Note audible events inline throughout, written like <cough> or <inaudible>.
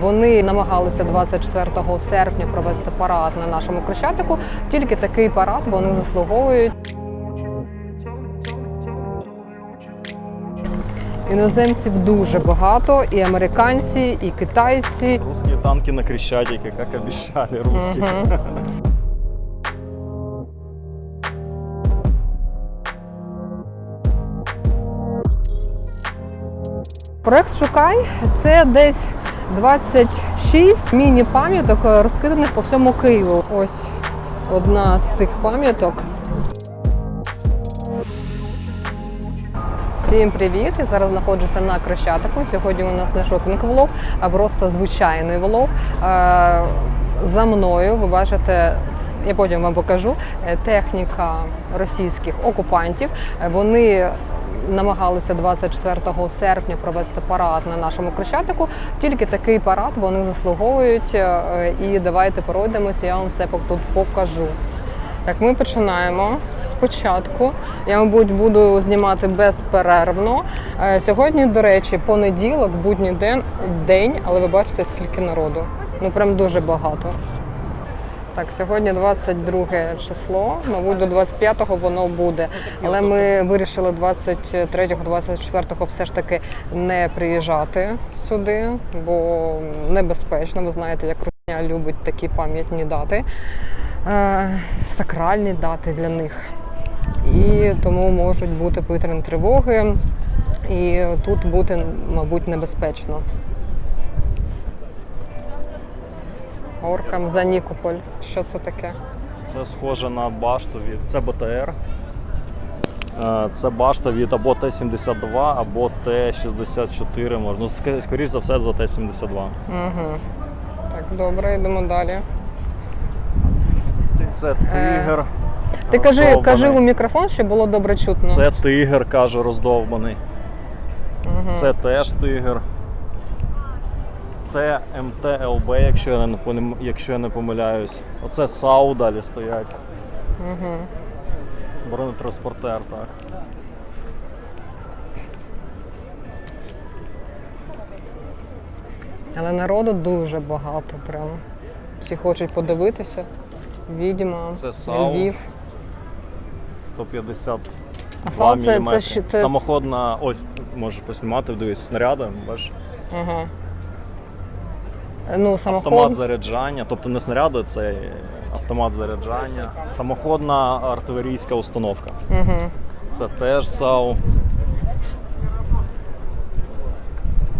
Вони намагалися 24 серпня провести парад на нашому Хрещатику. Тільки такий парад вони заслуговують. Іноземців дуже багато, і американці, і китайці. Русские танки на Крещатике, как обещали русские. Мгм. Проект Шукай це десь 26 міні-пам'яток, е, розкиданих по всьому Києву. Ось одна з цих пам'яток. Всім привіт! Я зараз знаходжуся на Крещатику. Сьогодні у нас не шопінг-влог, а просто звичайний влог. Е, За мною ви бачите. Я потім вам покажу е, техніка російських окупантів. Вони намагалися 24 серпня провести парад на нашому Крещатику. Тільки такий парад вони заслуговують. Е, І давайте пройдемося, я вам все тут покажу. Так, ми починаємо спочатку. Я, мабуть, буду знімати безперервно. Е, Сьогодні, до речі, понеділок, будній день, день, але ви бачите, скільки народу. Ну прям дуже багато. Так, сьогодні 22 число, мабуть, до 25-го воно буде. Але ми вирішили 23-го, 24-го все ж таки не приїжджати сюди, бо небезпечно. Ви знаєте, як Русня любить такі пам'ятні дати, е, сакральні дати для них. І тому можуть бути повітряні тривоги, і тут бути, мабуть, небезпечно. Оркам за Нікополь. Що це таке? Це схоже на башту від це БТР. Е, Це башта від або Т-72, або Т-64 можна. Ну, ск- Скоріш за все за Т-72. Угу. Так, добре, йдемо далі. Це тигр. Ти кажи, кажи у мікрофон, щоб було добре чутно. Це тигр, каже, роздовбаний. Мгм. Це теж тигр. ТМТЛБ, якщо я не якщо я не помиляюсь. Оце САУ далі стоять. Мгм. Бронетранспортер, так. Але народу дуже багато прям. Всі хочуть подивитися. Відьма, Це САУ. Львів. 150 А САУ це, це, ще- це... Самоходна, ось можеш поснімати, дивись, снаряди, бачиш? Ага. Ну, самоход. Автомат заряджання, тобто не снаряди, це автомат заряджання. Самоходна артилерійська установка. Угу. Це теж САУ.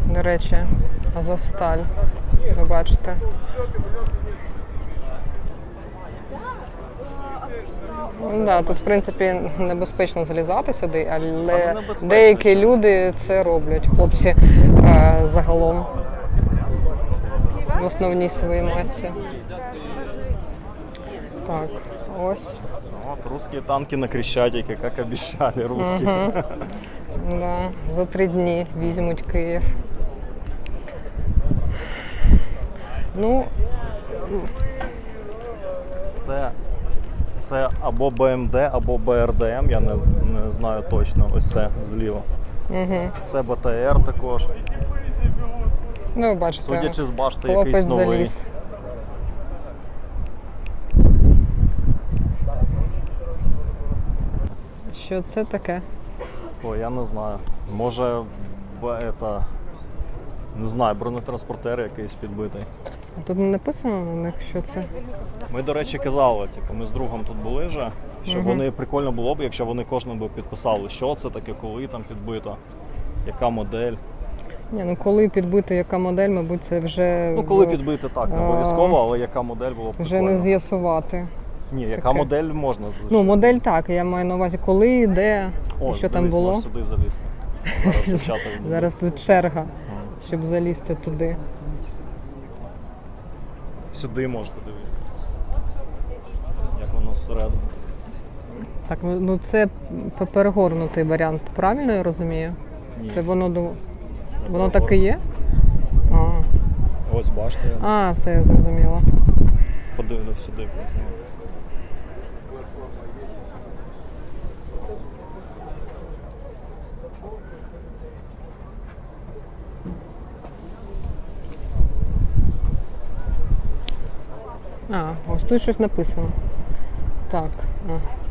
До речі, Азовсталь. Ви бачите. Ну, да, тут, в принципі, небезпечно залізати сюди, але деякі люди це роблять, хлопці е, загалом в основній своїй масі. Так, ось. От русські танки на Крещатике, як обіцяли русські. Мгм. Да, за три дні візьмуть Київ. Ну, Це, це або БМД, або БРДМ, я не, не знаю точно. Ось це зліва. угу. Це БТР також. Ну ви бачите, Судячи з башти, якийсь новий. заліз. Що це таке? О, я не знаю. Може, б, это, не знаю, бронетранспортер якийсь підбитий. Тут не написано на них, що це. Ми, до речі, казали, типу, ми з другом тут були вже, що Мгм. вони прикольно було б, якщо вони кожному би підписали, що це таке, коли там підбито, яка модель. Ні, ну коли підбити яка модель, мабуть, це вже, Ну, коли підбити, так, не обов'язково, але яка модель було б вже прикольно. не з'ясувати. Ні, яка таке. модель можна звичайно. Ну, модель так, я маю на увазі, коли, де, О, що там дивись, було. можеш сюди залізти. Зараз <laughs> дівчата йдуть. Зараз тут черга, щоб залізти туди. Сюди можете дивитися. Як воно зсередини. Так, ну ну, це п- перегорнутий варіант, правильно я розумію? Ні. Це воно до. Воно так і є? А, Ось башта. я а все, я зрозуміла. Подивлюсь сюди просто. А, ось тут щось написано. Так. а.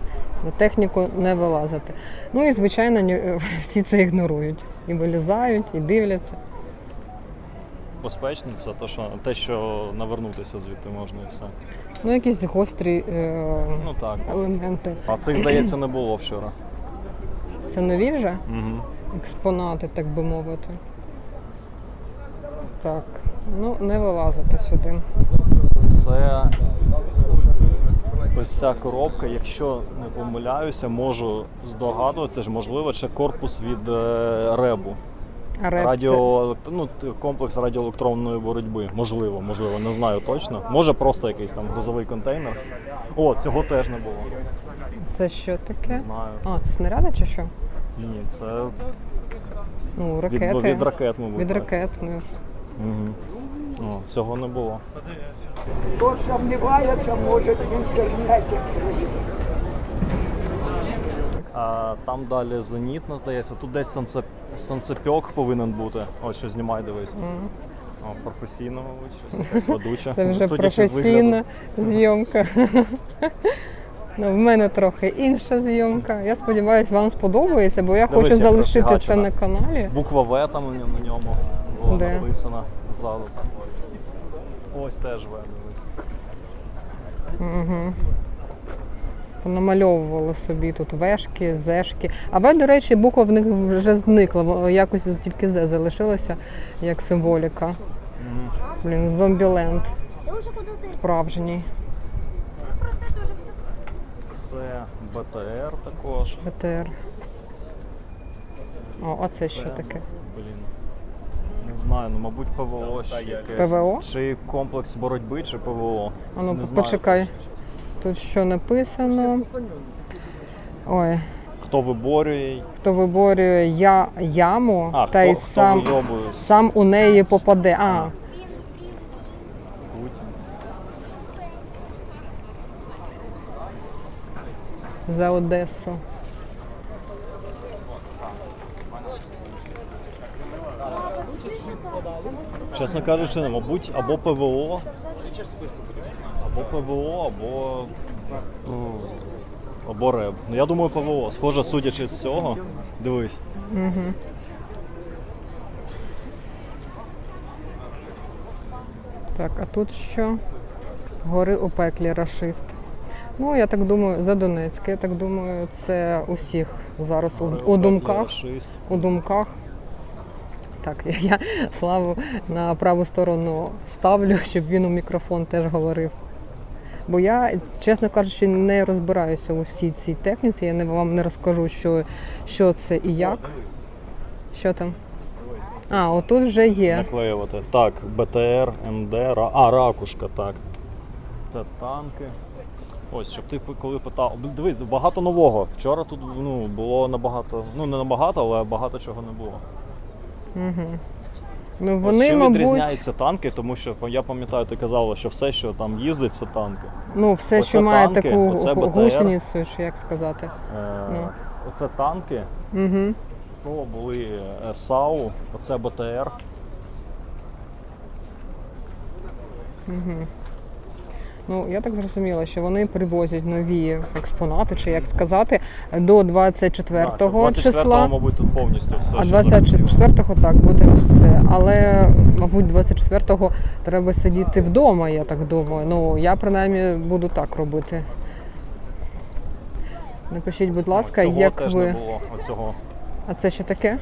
На техніку не вилазити. Ну і звичайно, <laughs> всі це ігнорують. І вилізають, і дивляться. Безпечно це те, що, те, що навернутися звідти можна і все. Ну, якісь гострі е, Ну так. елементи. А цих, здається, не було вчора. Це нові вже Угу. експонати, так би мовити. Так, ну не вилазити сюди. Це ось ця коробка, якщо не помиляюся, можу здогадуватися, можливо, це корпус від е, ребу. Реп це- Радіо, ну, комплекс радіоелектронної боротьби. Можливо, можливо, не знаю точно. Може просто якийсь там грузовий контейнер. О, цього теж не було. це що таке? Не знаю. А, це снаряди чи що? Ні, це Ну, від, ракети. від ракет, мабуть. Від так. ракет. Ну, Угу. О, цього не було. Хто сумнівається, може в інтернеті прийти. А там далі зенітна, здається. Тут десь сонце, сонцепьок повинен бути. Ось що знімай, дивись. О, професійно, мабуть, щось ведуча. <laughs> це вже Судячи з професійна вигляду. зйомка. Ну, в мене трохи інша зйомка. Я сподіваюся, вам сподобається, бо я Дивись, хочу як залишити це розфігачено. на каналі. Буква В там на ньому- на ньому була Де? написана ззаду. Ось теж В. дивись. Понамальовували собі тут вешки, зешки. А В, до речі, буква в них вже зникла, якось тільки З залишилося як символіка. Блін, зомбіленд справжній. Це БТР також. БТР. О, а це що таке? Знаю, ну мабуть ПВО ще якесь. ПВО? Чи комплекс боротьби, чи ПВО. А ну Не знаю. почекай. Тут що написано? Ой, Хто виборює? хто виборює я, яму, А, та хто, й сам, хто вийобує? сам у неї попаде. А, Путін. за Одесу. Чесно кажучи, не, мабуть, або ПВО, або ПВО, або. ну, Або РЕБ. Ну я думаю, ПВО. Схоже, судячи з цього. Дивись. Так, а тут що? Гори у пеклі рашист. Ну, я так думаю, за Донецьк. Я так думаю, це усіх зараз у, у думках. У думках. Так, я, я славу на праву сторону ставлю, щоб він у мікрофон теж говорив. Бо я, чесно кажучи, не розбираюся у всій цій техніці. Я не, вам не розкажу, що, що це і як. Що там? А, отут вже є. Наклеювати. Так, БТР, МД, Ра... а, ракушка, так. Це танки. Ось, щоб ти коли питав. Дивись, багато нового. Вчора тут ну, було набагато, ну не набагато, але багато чого не було. Ну, вони, чим мабуть, відрізняються танки, тому що я пам'ятаю, ти казала, що все, що там їздить, це танки. ну, все, оце що має танки, таку БТР. гусеницю, чи як сказати. Е, Ну. Оце танки, Угу. то були е, САУ, оце БТР. Ну, я так зрозуміла, що вони привозять нові експонати, чи як сказати, до 24 Так, що 24-го, числа. мабуть, тут повністю все. А що 24-го так буде все. Але, мабуть, 24-го треба сидіти вдома, я так думаю. Ну, я принаймні буду так робити. Напишіть, будь ласка, Цього як теж ви. не було. Оцього. А це що таке? Е,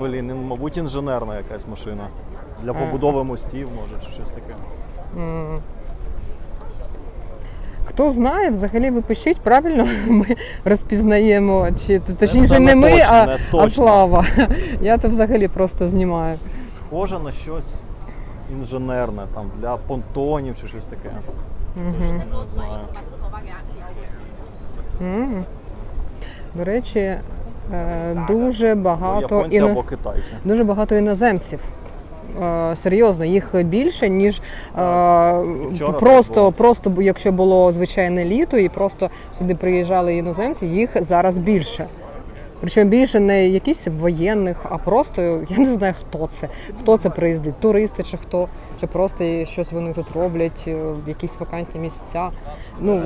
Блін, ну, мабуть, інженерна якась машина. Для побудови мостів, може, чи щось таке. Хто знає, взагалі ви пишіть правильно, <laughs> ми розпізнаємо, чи точніше це не не ми, точно, а, не а слава. <laughs> Я то взагалі просто знімаю. Схоже на щось інженерне, там, для понтонів чи щось таке. Точно не знаю. До речі, е, дуже багато Японці іно- дуже багато іноземців. Е, Серйозно, їх більше, ніж е, Вчора просто, було. просто якщо було звичайне літо і просто сюди приїжджали іноземці, їх зараз більше. Причому більше не якісь воєнних, а просто я не знаю, хто це. Хто це приїздить, туристи чи хто. Чи просто щось вони тут роблять, е, якісь вакантні місця. Ну.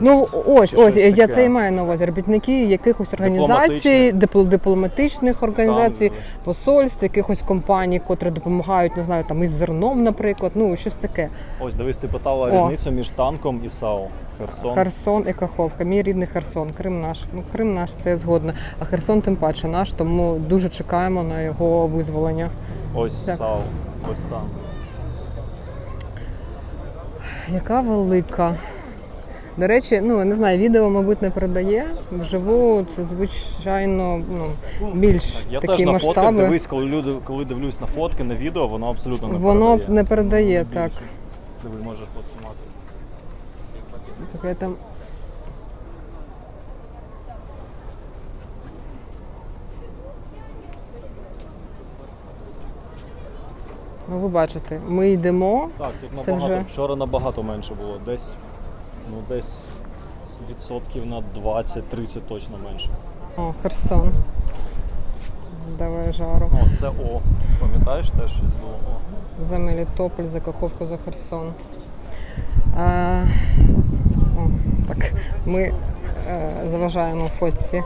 Ну ось ось я таке. це і маю на увазі. Робітники якихось організацій, дипл- дипломатичних організацій, Там, посольств, якихось компаній, котрі допомагають, не знаю, там із зерном, наприклад. Ну щось таке. Ось дивись, ти питала О. різницю між танком і САУ. Херсон. Херсон і Каховка. Мій рідний Херсон. Крим наш. Ну Крим наш це згодна. А Херсон тим паче наш, тому дуже чекаємо на його визволення. Ось Так. САУ. Ось там. Яка велика. До речі, ну не знаю, відео, мабуть, не передає. Вживу це звичайно ну, більш Я такі теж на фотках дивись, коли люди, коли дивлюсь на фотки, на відео, воно абсолютно не Воно передає. не передає так. Більше. Диви, можеш підсумати. Таке там. Ви бачите, ми йдемо. Так, тут Це набагато. вже- Вчора набагато менше було. Десь, ну десь відсотків на 20-30 точно менше. О, Херсон. Давай жару. О, це О. Пам'ятаєш теж щось було? О. За Мелітополь, за Каховку, за Херсон. А, о, так, ми е, заважаємо фотці.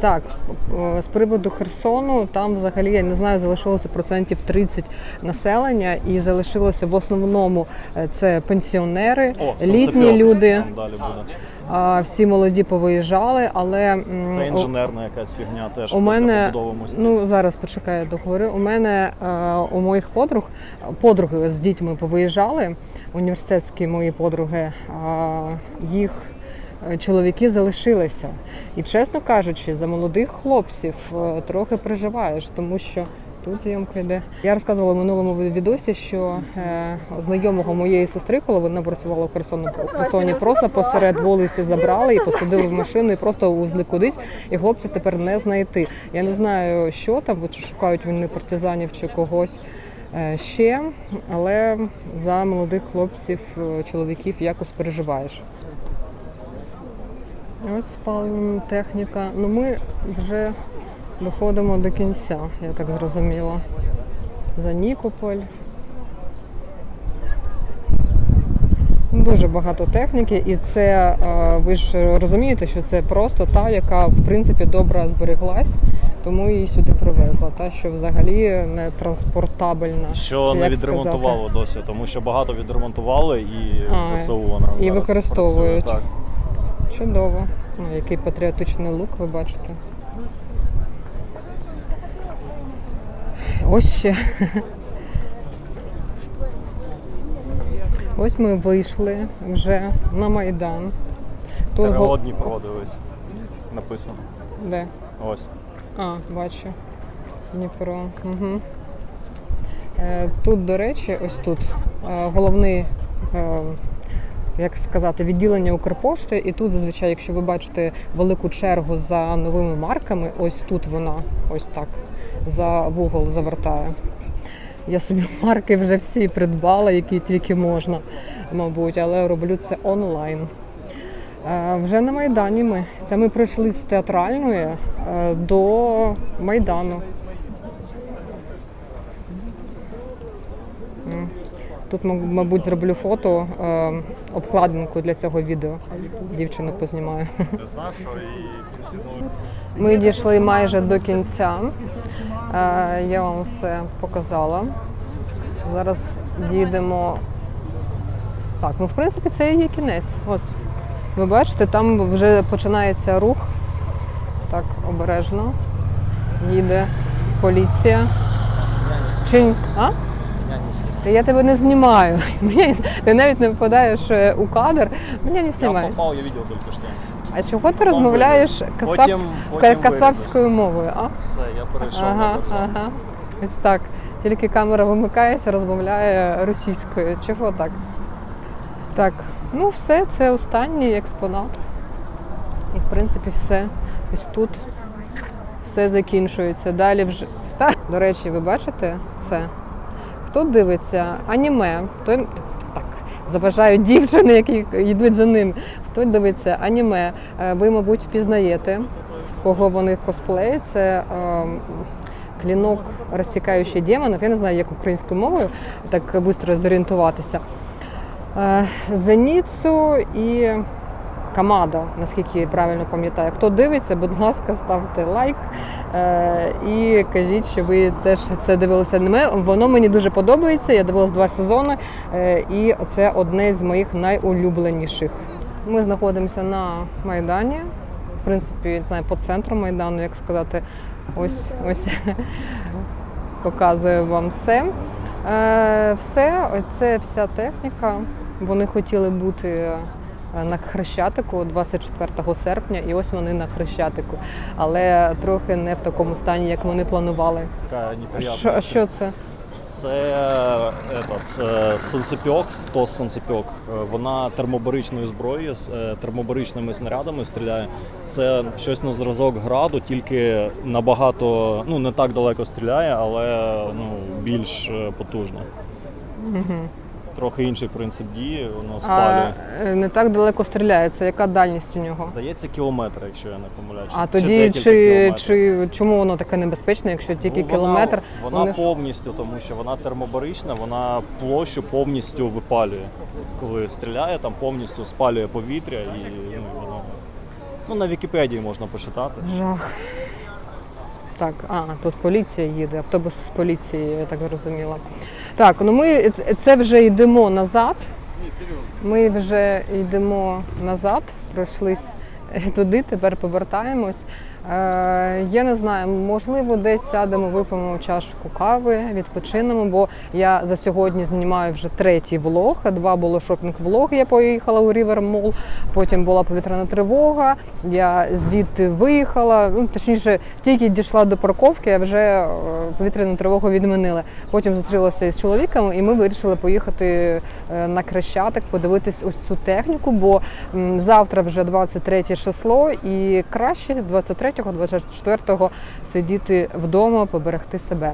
Так, е, з приводу Херсону, там взагалі, я не знаю, залишилося процентів 30 населення, і залишилося в основному е, це пенсіонери, О, літні люди. Там далі буде. А, всі молоді повиїжджали, але м, Це інженерна якась фігня теж у мене побудови мостів. ну зараз почекаю я договорю. У мене е, у моїх подруг подруги з дітьми повиїжджали. Університетські мої подруги, а їх чоловіки залишилися. І чесно кажучи, за молодих хлопців е, трохи переживаєш, тому що. Тут зйомка йде. Я розказувала в минулому відосі, що е, знайомого моєї сестри, коли вона працювала в Херсоні, Херсоні, просто посеред вулиці забрали і посадили в машину і просто увезли кудись. І хлопці тепер не знайти. Я не знаю, що там, чи шукають вони партизанів чи когось е, ще, але за молодих хлопців, е, чоловіків якось переживаєш. Ось спалена техніка. Ну ми вже доходимо до кінця, я так зрозуміла. За Нікополь. Дуже багато техніки, і це е, ви ж розумієте, що це просто та, яка в принципі добре збереглась, тому її сюди привезла. Та що взагалі не транспортабельна. Що не відремонтувало досі, тому що багато відремонтували і А, ЗСУ вона і використовують. працює, Так. Чудово. Ну, який патріотичний лук, ви бачите. Ось ще. Ось ми вийшли вже на Майдан. Тут ТРО гол- Написано. Де? Ось. А, бачу. Дніпро. Угу. Тут, до речі, ось тут е, головний, е, як сказати, відділення Укрпошти. І тут зазвичай, якщо ви бачите велику чергу за новими марками, ось тут вона, ось так, за вугол завертає. Я собі <laughs> марки вже всі придбала, які тільки можна, мабуть, але роблю це онлайн. Е, Вже на Майдані ми. Це ми пройшли з театральної е, до Майдану. М. Тут, мабуть, зроблю фото, е, обкладинку для цього відео. Дівчину познімаю. <laughs> Ми дійшли майже до кінця. Е, Я вам все показала. Зараз дійдемо. Так, ну в принципі це і є кінець. От ви бачите, там вже починається рух. Так, обережно. Їде поліція. Чи а? Та я тебе не знімаю. <laughs> Мені- Ти навіть не впадаєш е, у кадр. Мене не Я попав, я бачив тільки що. А чого ти розмовляєш Потім- кацапс... потім ка- кацапською мовою? А? Все, я перейшов Ага, на державу. ага. Ось так. Тільки камера вимикається, розмовляє російською. Чого так? Так, ну все, це останній експонат. І в принципі все. Ось тут все закінчується. Далі вже. Та, до речі, ви бачите це? Хто дивиться аніме, той так заважають дівчини, які йдуть за ним. Хто дивиться аніме, е, ви, мабуть, впізнаєте, кого вони косплеють. Це ем, клінок розсікаючий демонів. Я не знаю, як українською мовою так швидко зорієнтуватися. Е, Зеніцу і Камада, наскільки я правильно пам'ятаю. Хто дивиться, будь ласка, ставте лайк е, і кажіть, що ви теж це дивилися. Воно мені дуже подобається. Я дивилась два сезони, е, і це одне з моїх найулюбленіших. Ми знаходимося на Майдані. В принципі, не знаю, по центру Майдану, як сказати, ось ось показую вам все. Е, все, це вся техніка. Вони хотіли бути на Хрещатику 24 серпня, і ось вони на Хрещатику, але трохи не в такому стані, як вони планували. Така неприятна. Що, що це? Це этот, е, санцепьок, то санцепьок. Е, Вона термобаричною зброєю, з е, термобаричними снарядами стріляє. Це щось на зразок граду, тільки набагато, ну не так далеко стріляє, але ну, більш е, потужно. Трохи інший принцип дії, воно А, спалює. е, не так далеко стріляє. Це яка дальність у нього? Здається, кілометр, якщо я не помиляюсь. А тоді декілька чи, кілометрів. чи чому воно таке небезпечне, якщо тільки Ну, кілометр? Вона, вони ж- повністю, тому що вона термобарична, вона площу повністю випалює. Коли стріляє, там повністю спалює повітря і ну, воно. Ну, на Вікіпедії можна почитати. Жах. Так, а, тут поліція їде, автобус з поліцією, я так зрозуміла. Так, ну ми це вже йдемо назад. Ми вже йдемо назад, пройшлись туди, тепер повертаємось. Е, я не знаю, можливо, десь сядемо, вип'ємо чашку кави, відпочинемо, бо я за сьогодні знімаю вже третій влог. Два було шопінг влог. Я поїхала у Рівер Мол, потім була повітряна тривога. Я звідти виїхала. Ну точніше, тільки дійшла до парковки, а вже е, повітряну тривогу відмінили. Потім зустрілася із чоловіком, і ми вирішили поїхати е, на Крещатик, подивитись ось цю техніку, бо завтра вже 23 число, і краще 23-го, 24-го сидіти вдома, поберегти себе.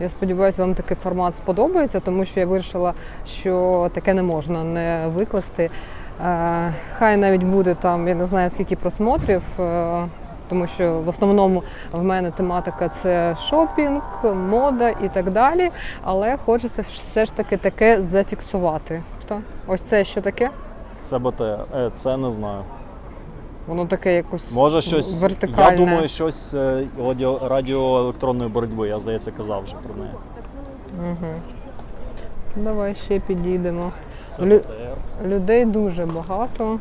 Я сподіваюся, вам такий формат сподобається, тому що я вирішила, що таке не можна не викласти. Е, Хай навіть буде там, я не знаю скільки просмотрів, е, тому що в основному в мене тематика це шопінг, мода і так далі. Але хочеться все ж таки таке зафіксувати. Ось це що таке? Це БТР. Е, це не знаю. Воно таке якось Може щось. вертикальне. Я думаю, щось е, радіо, радіоелектронної боротьби. Я здається казав вже про неї. Давай ще підійдемо. Лю- Людей дуже багато.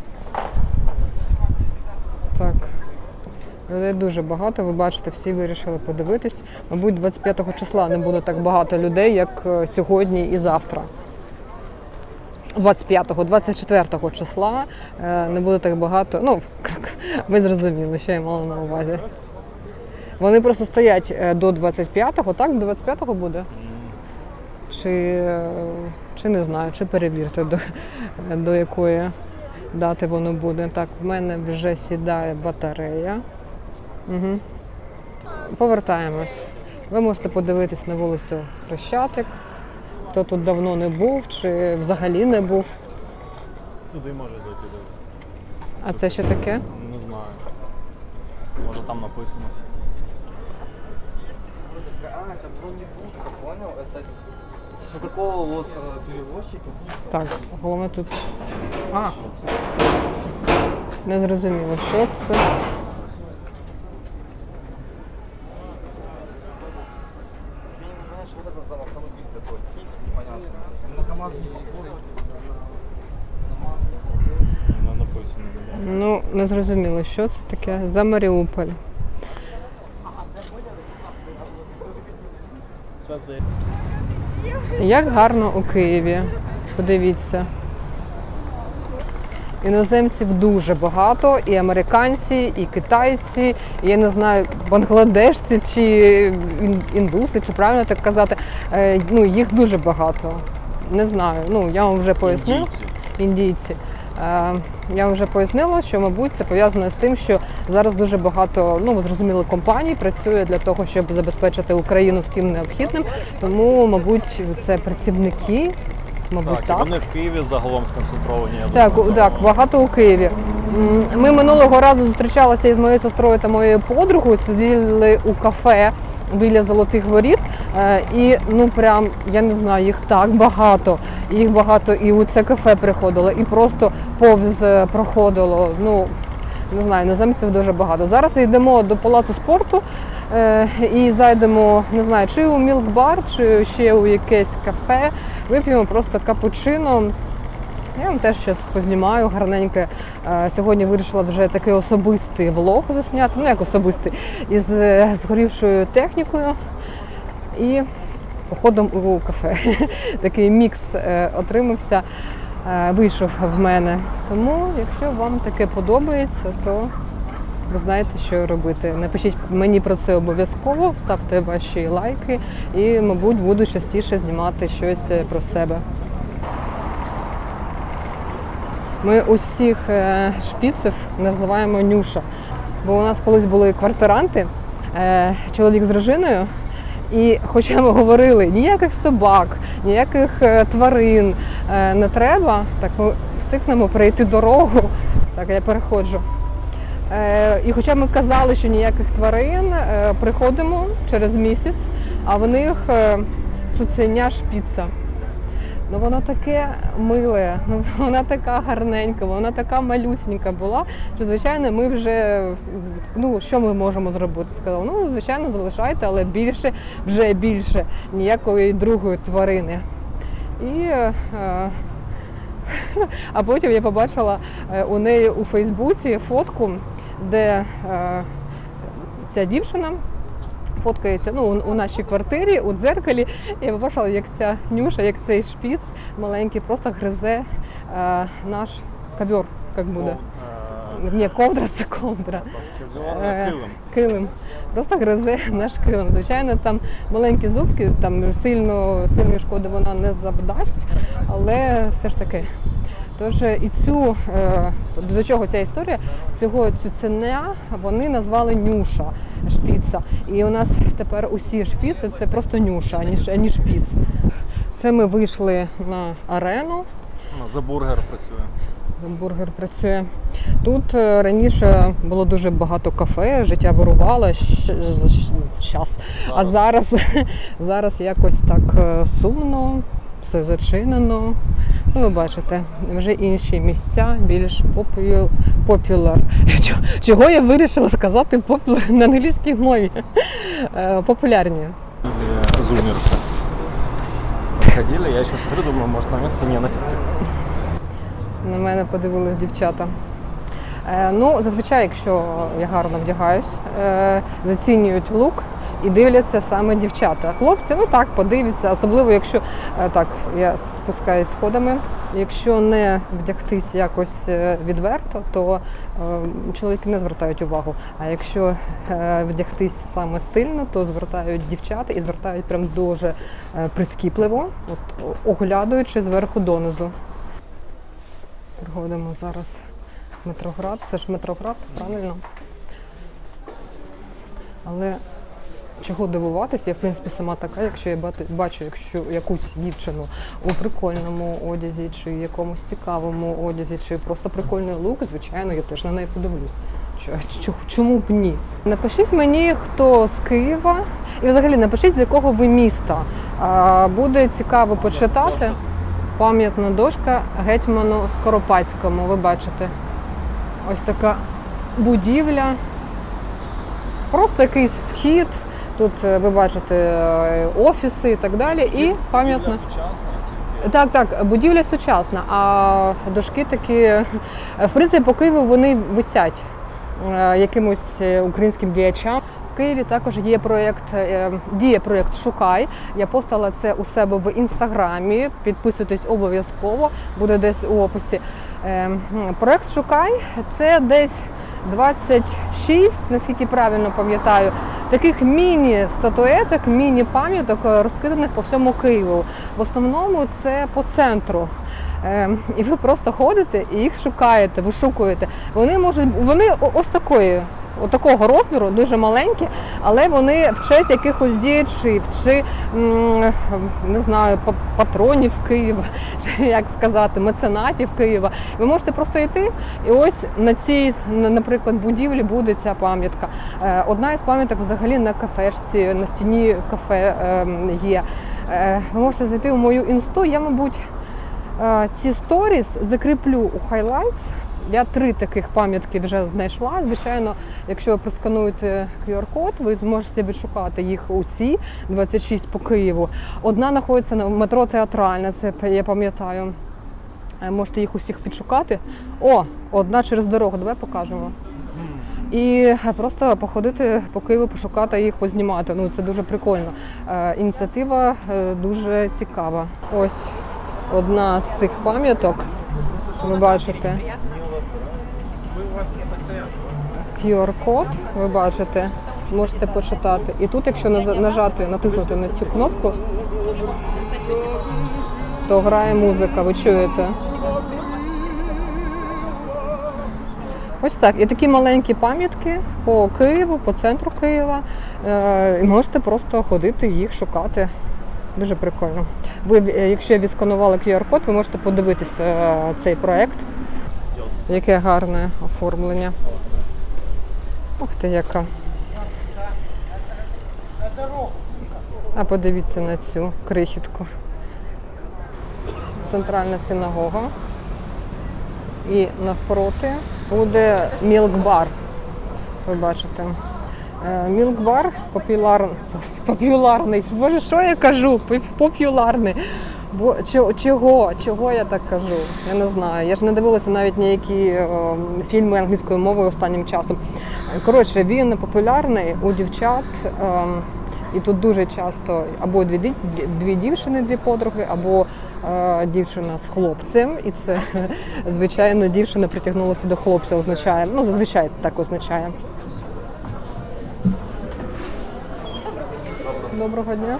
Так. Людей дуже багато. Ви бачите, всі вирішили подивитись. Мабуть, 25 числа не буде так багато людей, як е, сьогодні і завтра. 25-го, 24 числа е, не буде так багато. Ну, <laughs> ви зрозуміли, що я мала на увазі. Вони просто стоять е, до 25-го, так? До 25-го буде? Чи, е, чи не знаю, чи перевірте, до, <laughs> до якої дати воно буде. Так, в мене вже сідає батарея. Угу. Повертаємось. Ви можете подивитись на вулицю Хрещатик Хто тут давно не був, чи взагалі не був. Сюди може зайти дивитися. А це що таке? Не знаю. Може там написано. А, это бронебудка, понял? Это что такого вот э, перевозчика. Так, головне тут. А. Не зрозуміло, що це. Не зрозуміло, що це таке. За Маріуполь. Як гарно у Києві. Подивіться. Іноземців дуже багато, і американці, і китайці, і я не знаю, бангладешці чи індуси, чи правильно так казати. Е, Ну, їх дуже багато. Не знаю. Ну, я вам вже пояснила. Індійці. індійці. Я вам вже пояснила, що, мабуть, це пов'язано з тим, що зараз дуже багато, ну ви зрозуміли, компаній працює для того, щоб забезпечити Україну всім необхідним. Тому, мабуть, це працівники, мабуть, Так, так. і вони в Києві загалом сконцентровані. Так, думаю, так, тому- багато у Києві. Ми минулого разу зустрічалися із моєю сестрою та моєю подругою, сиділи у кафе біля золотих воріт. Е, І ну прям я не знаю, їх так багато. Їх багато і у це кафе приходило, і просто повз е, проходило. Ну не знаю, іноземців дуже багато. Зараз йдемо до палацу спорту е, і зайдемо, не знаю, чи у мілк-бар, чи ще у якесь кафе. Вип'ємо просто капучино. Я вам теж щось познімаю гарненьке. Е, Сьогодні вирішила вже такий особистий влог засняти, ну як особистий, із е, згорівшою технікою і походом у кафе. <laughs> Такий мікс е, отримався, вийшов в мене. Тому, якщо вам таке подобається, то ви знаєте, що робити. Напишіть мені про це обов'язково, ставте ваші лайки і, мабуть, буду частіше знімати щось про себе. Ми усіх е, шпіців називаємо нюша. Бо у нас колись були квартиранти, е, чоловік з дружиною. І хоча ми говорили, ніяких собак, ніяких е, тварин не треба, так ми встигнемо перейти дорогу. Так, я переходжу. І хоча ми казали, що ніяких тварин, приходимо через місяць, а в них цуценя шпіца. Ну воно таке миле, ну <laughs> вона така гарненька, вона така малюсенька була. Що звичайно, ми вже ну що ми можемо зробити? Сказав, ну звичайно, залишайте, але більше, вже більше ніякої другої тварини. І е, <laughs> а потім я побачила е, у неї у Фейсбуці фотку, де е, ця дівчина фоткається ну, у- у нашій квартирі, у дзеркалі. Я побачила, як ця нюша, як цей шпіц маленький, просто гризе е, наш ковер, як буде. Ні, ковдра це ковдра. Е, Килим. Килим. Просто гризе наш килим. Звичайно, там маленькі зубки, там сильно, сильної шкоди вона не завдасть, але все ж таки. Тож і цю е, до чого ця історія? Цього цуценя вони назвали нюша шпіца. І у нас тепер усі шпіци це просто нюша, ані, ані шпіц. Це ми вийшли на арену. Ну, За бургер працює. За Бургер працює. Тут е, раніше було дуже багато кафе, життя вирувало час. А зараз, <laughs> зараз якось так е, сумно, все зачинено. Ну, ви бачите, вже інші місця більш попю- популяр. <laughs> Чого- я вирішила сказати популяр на англійській мові? Е, Популярні. Или зумерши. Ходили, я смотрю, думаю, может момент не нафиг. На мене подивились дівчата. Е, ну, зазвичай, якщо я гарно вдягаюсь, е, зацінюють лук і дивляться саме дівчата. Хлопці, ну так, подивляться, особливо якщо е, так, я спускаюсь сходами. Якщо не вдягтись якось е, відверто, то е, чоловіки не звертають увагу. А якщо е, вдягтись саме стильно, то звертають дівчата і звертають прям дуже е, прискіпливо, от, о- оглядаючи зверху донизу. Приходимо зараз в Метроград. Це ж Метроград, правильно? Але чого дивуватися, я в принципі сама така, якщо я бачу якщо якусь дівчину у прикольному одязі, чи якомусь цікавому одязі, чи просто прикольний лук, звичайно, я теж на неї подивлюсь. Чо- чо- Чому б ні? Напишіть мені, хто з Києва, і взагалі напишіть, з якого ви міста. Буде цікаво почитати. Пам'ятна дошка гетьману Скоропадському. Ви бачите, ось така будівля. Просто якийсь вхід. Тут е, ви бачите е, офіси і так далі. І пам'ятна. Так, так, будівля сучасна, а дошки такі, в принципі, по Києву вони висять е, якимось українським діячам. В Києві також є проєкт, діє проєкт Шукай. Я постала це у себе в інстаграмі. Підписуйтесь обов'язково, буде десь у описі. Проєкт Шукай це десь 26, наскільки правильно пам'ятаю, таких міні-статуеток, міні-пам'яток е, розкиданих по всьому Києву. В основному це по центру. Е, І ви просто ходите і їх шукаєте, вишукуєте. Вони можуть вони ось такої отакого розміру, дуже маленькі, але вони в честь якихось діячів чи не знаю, патронів Києва, <laughs> чи як сказати, меценатів Києва. Ви можете просто йти, і ось на цій, наприклад, будівлі буде ця пам'ятка. Е, Одна із пам'яток взагалі на кафешці, на стіні кафе ем, є. Е, Ви можете зайти у мою інсту. Я, мабуть, е, ці сторіс закріплю у highlights. Я три таких пам'ятки вже знайшла. Звичайно, якщо ви проскануєте QR-код, ви зможете відшукати їх усі 26 по Києву. Одна знаходиться на метро театральна, це я пам'ятаю. Е, Можете їх усіх відшукати. О, одна через дорогу, давай покажемо. І просто походити по Києву, пошукати їх, познімати. Ну це дуже прикольно. Е, Ініціатива е, дуже цікава. Ось одна з цих пам'яток. Ви бачите. QR-код, ви бачите, можете почитати. І тут, якщо нажа- нажати, натиснути на цю кнопку, то грає музика, ви чуєте. Ось так. І такі маленькі пам'ятки по Києву, по центру Києва. Е, І можете просто ходити їх шукати. Дуже прикольно. Ви, е, якщо відсканували QR-код, ви можете подивитися е, цей проект. Яке гарне оформлення. Ух ти, яка. А подивіться на цю крихітку. Центральна синагога. І навпроти буде мілк-бар. Ви бачите. Е, Мілк-бар популяр... популярний. Боже, що я кажу? Популярний. Бо чого, чого, я так кажу? Я не знаю. Я ж не дивилася навіть ніякі е, фільми англійською мовою останнім часом. Коротше, він популярний у дівчат. Е, і тут дуже часто або дві, дві дівчини, дві подруги, або е, дівчина з хлопцем. І це, <laughs> звичайно, дівчина притягнулася до хлопця, означає. Ну, зазвичай так означає. Доброго дня.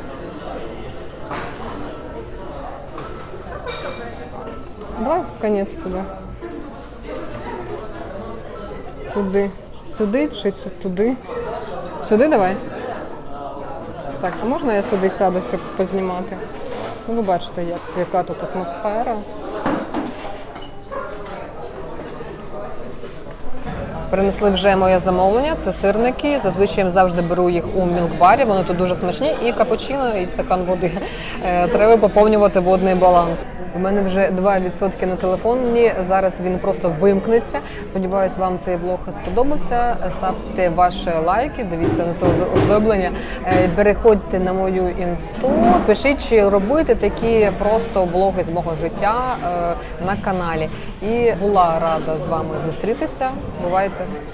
Давай в конець туди. Туди. Сюди чи туди? Сюди давай. Так, а можна я сюди сяду, щоб познімати? Ну, ви бачите, як, яка тут атмосфера. Принесли вже моє замовлення, це сирники. Зазвичай завжди беру їх у мілкбарі, вони тут дуже смачні. І капучино, і стакан води. Е, Треба поповнювати водний баланс. У мене вже 2% на телефоні. Зараз він просто вимкнеться. Сподіваюсь, вам цей влог сподобався. Ставте ваші лайки, дивіться на це оздоблення. Е, Переходьте на мою інсту, пишіть, чи робити такі просто блоги з мого життя е, на каналі. І була рада з вами зустрітися. Бувайте! Exactamente.